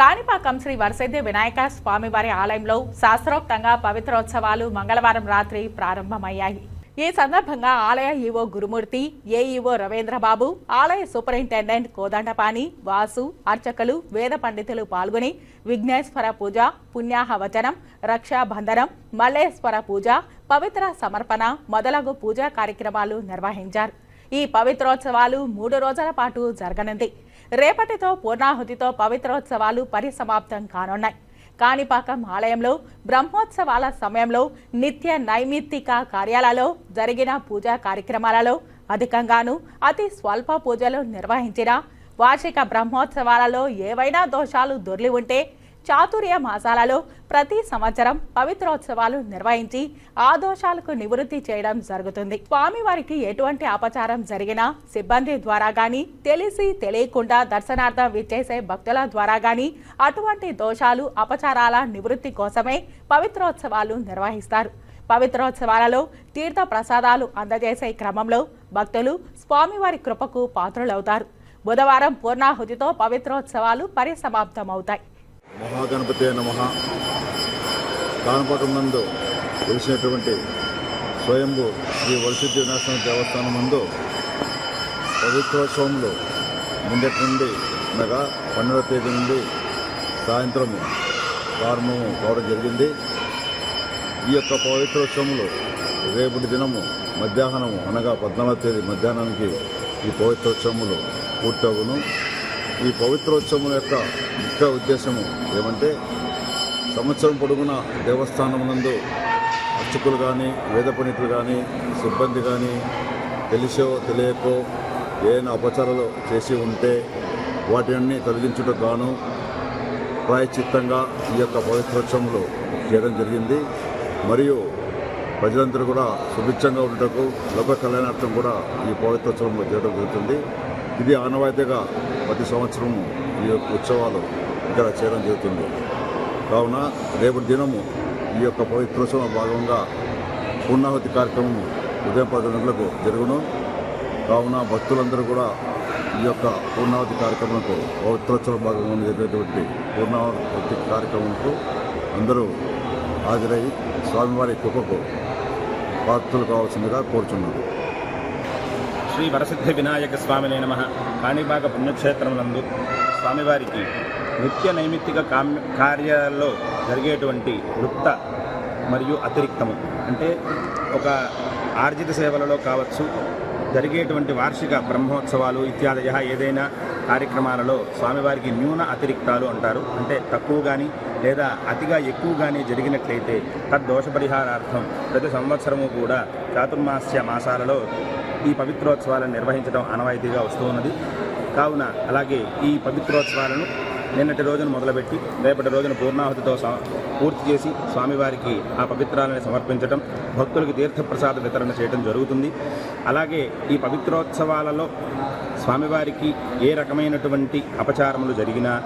కాణిపాకం శ్రీ వరసిద్ధి వినాయక స్వామివారి ఆలయంలో శాస్త్రోక్తంగా పవిత్రోత్సవాలు మంగళవారం రాత్రి ప్రారంభమయ్యాయి. ఈ సందర్భంగా ఆలయ ఈవో గురుమూర్తి ఏఈఓ రవీంద్రబాబు ఆలయ సూపరింటెండెంట్ కోదండపాణి వాసు అర్చకులు వేద పండితులు పాల్గొని విఘ్నేశ్వర పూజ పుణ్యాహవచనం రక్షాబంధనం మల్లేశ్వర పూజ పవిత్ర సమర్పణ మొదలగు పూజా కార్యక్రమాలు నిర్వహించారు. ఈ పవిత్రోత్సవాలు మూడు రోజుల పాటు జరగనుంది. రేపటితో పూర్ణాహుతితో పవిత్రోత్సవాలు పరిసమాప్తం కానున్నాయి. కాణిపాకం ఆలయంలో బ్రహ్మోత్సవాల సమయంలో నిత్య నైమిత్తిక కార్యాలలో జరిగిన పూజా కార్యక్రమాలలో అధికంగాను అతి స్వల్ప పూజలు నిర్వహించిన వార్షిక బ్రహ్మోత్సవాలలో ఏవైనా దోషాలు దొర్లి ఉంటే చాతుర్య మాసాలలో ప్రతి సంవత్సరం పవిత్రోత్సవాలు నిర్వహించి ఆ దోషాలకు నివృత్తి చేయడం జరుగుతుంది. స్వామివారికి ఎటువంటి అపచారం జరిగినా సిబ్బంది ద్వారా గాని తెలిసి తెలియకుండా దర్శనార్థం విచ్చేసే భక్తుల ద్వారా గాని అటువంటి దోషాలు అపచారాల నివృత్తి కోసమే పవిత్రోత్సవాలు నిర్వహిస్తారు. పవిత్రోత్సవాలలో తీర్థ ప్రసాదాలు అందజేసే క్రమంలో భక్తులు స్వామివారి కృపకు పాత్రులవుతారు. బుధవారం పూర్ణాహుతితో పవిత్రోత్సవాలు పరిసమాప్తమవుతాయి. మహాగణపతి నమ. కాణపాకం నందు వెలిసినటువంటి స్వయంభు శ్రీ వలసిద్ధి వినాశన దేవస్థానం నందు పవిత్రోత్సవంలో ముందటి నుండి అనగా పన్నెండవ తేదీ నుండి సాయంత్రం ప్రారంభం కావడం జరిగింది. ఈ యొక్క పవిత్రోత్సవంలో రేపటి దినము మధ్యాహ్నము అనగా పద్నాలుగో తేదీ మధ్యాహ్నానికి ఈ పవిత్రోత్సవములు పూర్తవును. ఈ పవిత్రోత్సవం యొక్క ముఖ్య ఉద్దేశము ఏమంటే సంవత్సరం పొడుగున దేవస్థానం నందు అర్చకులు కానీ వేద పండితులు కానీ సిబ్బంది కానీ తెలిసో తెలియకో ఏదైనా అపచారాలు చేసి ఉంటే వాటిని తొలగించుటకు గాను ప్రాయచిత్తంగా ఈ యొక్క పవిత్రోత్సవంలో చేయడం జరిగింది. మరియు ప్రజలందరూ కూడా సుభిక్షంగా ఉండటకు లోక కళ్యాణార్థం కూడా ఈ పవిత్రోత్సవంలో చేయడం జరుగుతుంది. ఇది ఆనవాయితీగా ప్రతి సంవత్సరము ఈ యొక్క ఉత్సవాలు ఇక్కడ చేయడం జరుగుతుంది. కావున రేపటి దినము ఈ యొక్క పవిత్రోత్సవం భాగంగా పూర్ణాహుతి కార్యక్రమం ఉదయం పది గంటలకు జరుగును. కావున భక్తులందరూ కూడా ఈ యొక్క పూర్ణావతి కార్యక్రమంకు పవిత్రోత్సవ భాగంగా జరిగేటువంటి పూర్ణావతి కార్యక్రమంకు అందరూ హాజరై స్వామివారి కృపకు పాత్రలు కావాల్సిందిగా కోరుచున్నాను. శ్రీ వరసిద్ధి వినాయక స్వామినే నమ. కాణిపాక పుణ్యక్షేత్రం నందు స్వామివారికి నిత్య నైమిత్తిక కామ్య కార్యాల్లో జరిగేటువంటి వృత్త మరియు అతిరిక్తము. అంటే ఒక ఆర్జిత సేవలలో కావచ్చు జరిగేటువంటి వార్షిక బ్రహ్మోత్సవాలు ఇత్యాదయ ఏదైనా కార్యక్రమాలలో స్వామివారికి న్యూన అతిరిక్తాలు అంటారు. అంటే తక్కువ కానీ లేదా అతిగా ఎక్కువ కానీ జరిగినట్లయితే తద్దోష పరిహారార్థం ప్రతి సంవత్సరము కూడా చాతుర్మాస్య మాసాలలో ఈ పవిత్రోత్సవాలను నిర్వహించడం ఆనవాయితీగా వస్తూ ఉన్నది. కావున అలాగే ఈ పవిత్రోత్సవాలను నిన్నటి రోజున మొదలుపెట్టి రేపటి రోజున పూర్ణాహుతితో స- పూర్తి చేసి స్వామివారికి ఆ పవిత్రాలను సమర్పించడం భక్తులకు తీర్థప్రసాద వితరణ చేయడం జరుగుతుంది. అలాగే ఈ పవిత్రోత్సవాలలో స్వామివారికి ఏ రకమైనటువంటి అపచారములు జరిగినా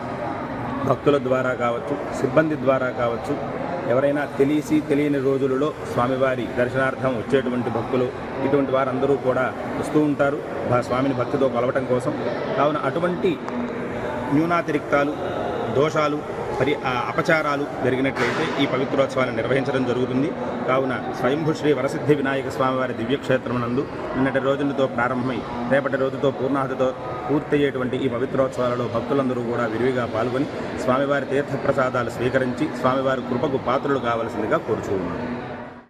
భక్తుల ద్వారా కావచ్చు సిబ్బంది ద్వారా కావచ్చు ఎవరైనా తెలిసి తెలియని రోజులలో స్వామివారి దర్శనార్థం వచ్చేటువంటి భక్తులు ఇటువంటి వారందరూ కూడా వస్తూ ఉంటారు. స్వామిని భక్తితో కొలవటం కోసం. కావున అటువంటి న్యూనాతిరిక్తాలు దోషాలు పరి అపచారాలు జరిగినట్లయితే ఈ పవిత్రోత్సవాన్ని నిర్వహించడం జరుగుతుంది. కావున స్వయంభు శ్రీ వరసిద్ధి వినాయక స్వామివారి దివ్యక్షేత్రం నందు నిన్నటి రోజులతో ప్రారంభమై రేపటి రోజుతో పూర్ణాహతితో పూర్తయ్యేటువంటి ఈ పవిత్రోత్సవాలలో భక్తులందరూ కూడా విరివిగా పాల్గొని స్వామివారి తీర్థప్రసాదాలు స్వీకరించి స్వామివారి కృపకు పాత్రలు కావలసిందిగా కోరుచూ ఉన్నాను.